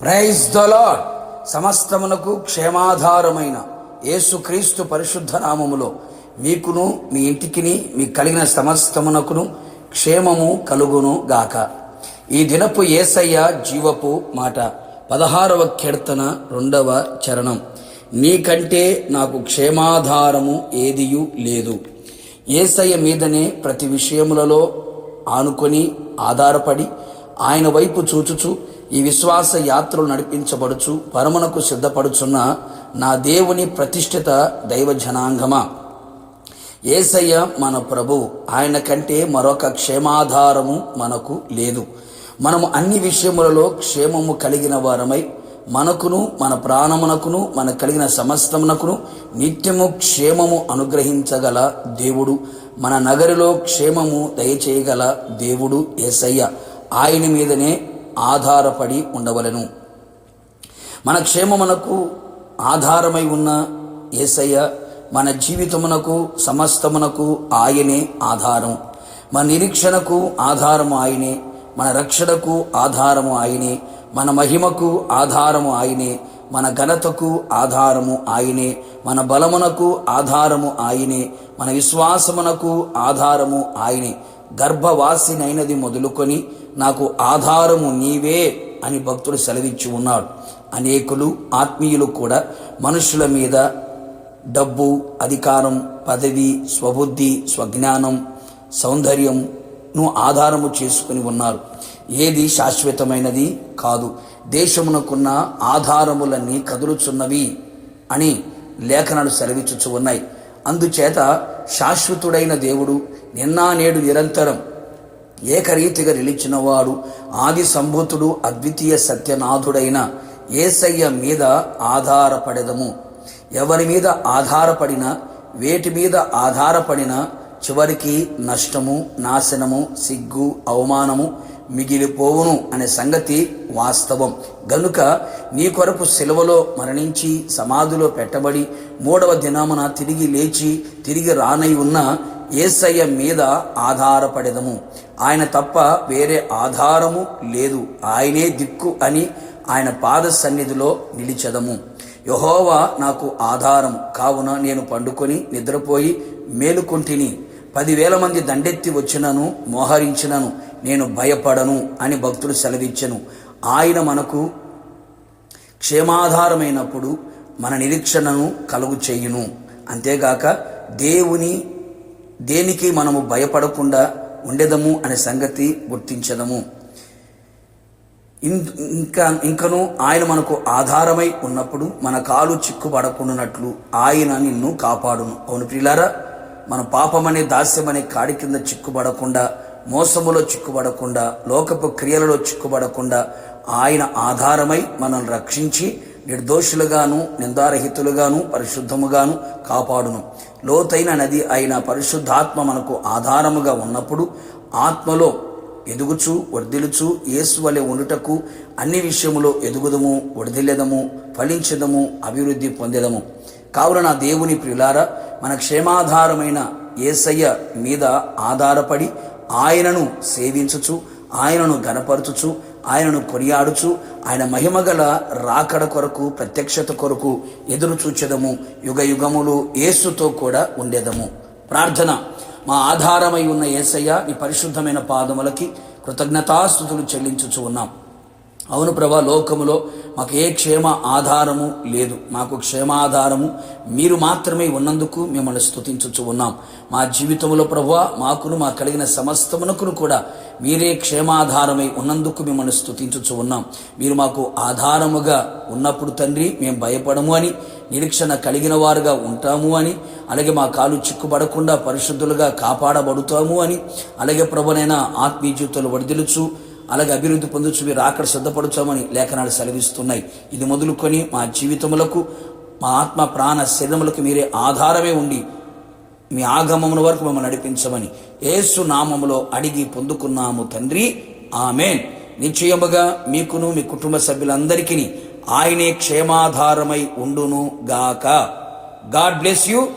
Praise the సమస్తమునకు క్షేమాధారమైన యేసుక్రీస్తు పరిశుద్ధ నామములో మీకును మీ ఇంటికిని మీకు కలిగిన సమస్తమునకును క్షేమము కలుగును గాక. ఈ దినపు ఏసయ్య జీవపు మాట పదహారవ కీర్తన రెండవ చరణం. నీకంటే నాకు క్షేమాధారము ఏదియు లేదు. ఏసయ్య మీదనే ప్రతి విషయములలో ఆనుకొని ఆధారపడి ఆయన వైపు చూచుచు ఈ విశ్వాస యాత్రలు నడిపించబడుచు పరమునకు సిద్ధపడుచున్న నా దేవుని ప్రతిష్ఠిత దైవ జనాంగమా ఏసయ్య మన ప్రభు ఆయన కంటే మరొక క్షేమాధారము మనకు లేదు. మనము అన్ని విషయములలో క్షేమము కలిగిన వారమై మనకును మన ప్రాణమునకును మన కలిగిన సమస్తమునకును నిత్యము క్షేమము అనుగ్రహించగల దేవుడు. మన నగరిలో క్షేమము దయచేయగల దేవుడు ఏసయ్య. ఆయన మీదనే ఆధారపడి ఉండవలను. మన క్షేమమునకు ఆధారమై ఉన్న ఏసయ్య మన జీవితమునకు సమస్తమునకు ఆయనే ఆధారం. మన నిరీక్షణకు ఆధారము ఆయనే మన రక్షణకు ఆధారము ఆయనే మన మహిమకు ఆధారము ఆయనే మన ఘనతకు ఆధారము ఆయనే మన బలమునకు ఆధారము ఆయనే మన విశ్వాసమునకు ఆధారము ఆయనే. గర్భవాసినైనది మొదలుకొని నాకు ఆధారము నీవే అని భక్తుడు సెలవిచ్చి ఉన్నాడు. అనేకులు ఆత్మీయులు కూడా మనుషుల మీద డబ్బు అధికారం పదవి స్వబుద్ధి స్వజ్ఞానం సౌందర్యంను ఆధారము చేసుకుని ఉన్నారు. ఏది శాశ్వతమైనది కాదు. దేశమునకున్న ఆధారములన్నీ కదులుచున్నవి అని లేఖనాలు సెలవిచ్చుచు ఉన్నాయి. అందుచేత శాశ్వతుడైన దేవుడు నిన్నా నేడు నిరంతరం ఏకరీతిగా నిలిచినవాడు ఆది సంభూతుడు అద్వితీయ సత్యనాథుడైన ఏసయ్య మీద ఆధారపడదము. ఎవరి మీద ఆధారపడిన వేటి మీద ఆధారపడిన చివరికి నష్టము నాశనము సిగ్గు అవమానము మిగిలిపోవును అనే సంగతి వాస్తవం. గనుక నీ కొరకు సెలవులో మరణించి సమాధిలో పెట్టబడి మూడవ దినమున తిరిగి లేచి తిరిగి రానై ఉన్న ఏసయ్య మీద ఆధారపడెదము. ఆయన తప్ప వేరే ఆధారము లేదు. ఆయనే దిక్కు అని ఆయన పాద సన్నిధిలో నిలిచెదము. యహోవా నాకు ఆధారం కావున నేను పండుకొని నిద్రపోయి మేలుకుంటిని. పదివేల మంది దండెత్తి వచ్చినను మోహరించినను నేను భయపడను అని భక్తుడు సెలవిచ్చను. ఆయన మనకు క్షేమాధారమైనప్పుడు మన నిరీక్షణను కలుగు చేయును. అంతేగాక దేవుని దేనికి మనము భయపడకుండా ఉండేదము అనే సంగతి గుర్తించదము. ఇంకా ఇంకను ఆయన మనకు ఆధారమై ఉన్నప్పుడు మన కాలు చిక్కుపడకుండానట్లు ఆయన నిన్ను కాపాడును. అవును ప్రియులారా మన పాపమనే దాస్యమనే కాడి కింద చిక్కుబడకుండా మోసములో చిక్కుబడకుండా లోకపు క్రియలలో చిక్కుబడకుండా ఆయన ఆధారమై మనల్ని రక్షించి నిర్దోషులుగాను నిందారహితులుగాను పరిశుద్ధముగాను కాపాడును. లోతైన నది అయిన పరిశుద్ధాత్మ మనకు ఆధారముగా ఉన్నప్పుడు ఆత్మలో ఎదుగుచు వర్ధిలుచు యేసు వలె ఉండుటకు అన్ని విషయములో ఎదుగుదము వర్ధిల్లెదము ఫలించదము అభివృద్ధి పొందెదము. కావున నా దేవుని ప్రియులారా మన క్షేమాధారమైన ఏసయ్య మీద ఆధారపడి ఆయనను సేవించుచు ఆయనను గనపరచుచు ఆయనను కొనియాడుచు ఆయన మహిమగల రాకడ కొరకు ప్రత్యక్షత కొరకు ఎదురు చూచెదము. యుగ యుగములు యేసుతో కూడా ఉండేదము. ప్రార్థన. మా ఆధారమై ఉన్న ఏసయ్య నీ పరిశుద్ధమైన పాదములకి కృతజ్ఞతాస్థుతులు చెల్లించుచు ఉన్నాం. అవును ప్రభా లోకములో మాకు ఏ క్షేమ ఆధారము లేదు. మాకు క్షేమాధారము మీరు మాత్రమే ఉన్నందుకు మిమ్మల్ని స్థుతించుచు ఉన్నాం. మా జీవితంలో ప్రభా మాకును మా కలిగిన సమస్తమునకును కూడా మీరే క్షేమాధారమై ఉన్నందుకు మిమ్మల్ని స్థుతించుచు ఉన్నాం. మీరు మాకు ఆధారముగా ఉన్నప్పుడు తండ్రి మేము భయపడము అని నిరీక్షణ కలిగిన వారుగా ఉంటాము అని అలాగే మా కాలు చిక్కుపడకుండా పరిశుద్ధులుగా కాపాడబడుతాము అని అలాగే ప్రభునైనా ఆత్మీయ జీవితాలు వడిదిలుచు అలాగే అభివృద్ధి పొందొచ్చు మీరు అక్కడ సిద్ధపడుచామని లేఖనాలు సెలవిస్తున్నాయి. ఇది మొదలుకొని మా జీవితములకు మా ఆత్మ ప్రాణ శరీరములకు మీరే ఆధారమే ఉండి మీ ఆగమముల వరకు మమ్మల్ని నడిపించమని ఏసు నామములో అడిగి పొందుకున్నాము తండ్రి. ఆమెన్. నిశ్చయముగా మీకును మీ కుటుంబ సభ్యులందరికీ ఆయనే క్షేమాధారమై ఉండును గాక. God bless you.